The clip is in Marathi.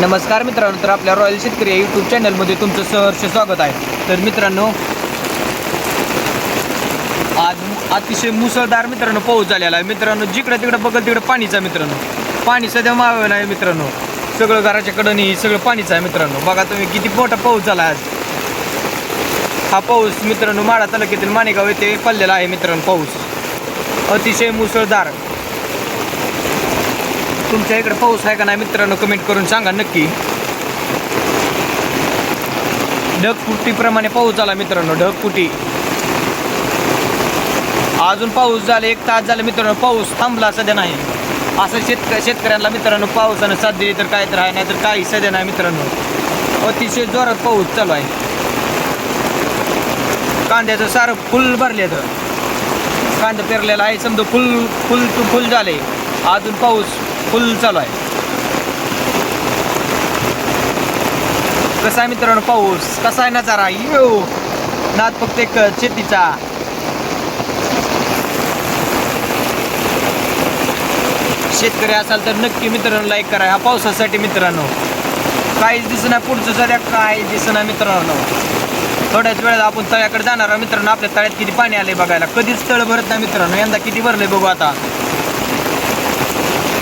नमस्कार मित्रांनो तर आपल्या रॉयल शेतकरी यूट्यूब चॅनलमध्ये तुमचं सहर्ष स्वागत आहे. तर मित्रांनो आज अतिशय मुसळधार मित्रांनो पाऊस झालेला आहे. मित्रांनो जिकडं तिकडं बघल तिकडं पाणीचा मित्रांनो. पाणी सध्या मावेला नाही मित्रांनो. सगळं घराच्या कडनी सगळं पाणीचं आहे मित्रांनो. बघा तुम्ही किती मोठा पाऊस झाला आज. हा पाऊस मित्रांनो माडा तालुक्यातील माणेगाव येथे पडलेला आहे मित्रांनो पाऊस. अतिशय मुसळधार. तुमच्या इकडे पाऊस आहे का नाही मित्रांनो कमेंट करून सांगा नक्की. ढगफुटीप्रमाणे पाऊस झाला मित्रांनो ढगफुटी. अजून पाऊस झाला एक तास झाला मित्रांनो पाऊस थांबला सध्या नाही. असं शेतक शेतकऱ्यांना मित्रांनो पावसानं साथ दिली तर काय तर आहे नाही तर काही सध्या नाही मित्रांनो. अतिशय जोरात पाऊस चालू आहे. कांद्याचं सारं फुल भरले तर. कांदा पेरलेला आहे समजा फुल फुल टू फुल झाले. अजून पाऊस फुल चालू आहे. कसा आहे मित्रांनो पाऊस? कसा आहे नजारा? येऊ नाद फक्त एक शेतीचा. शेतकरी असाल तर नक्की मित्रांनो लाईक करा. ह्या पावसासाठी मित्रांनो. काहीच दिसना पुढचं सध्या काय दिसना मित्रांनो. थोड्याच वेळात आपण तळ्याकडे जाणार मित्रांनो आपल्या तळ्यात किती पाणी आले बघायला. कधीच तळ भरत नाही मित्रांनो. यंदा किती भरले बघू आता.